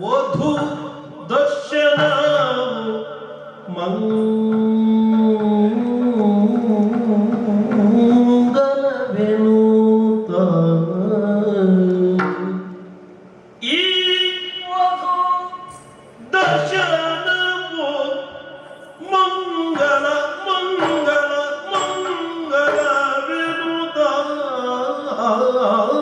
वधु दर्शनं मङ्गलवेणु oh, oh, oh.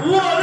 One.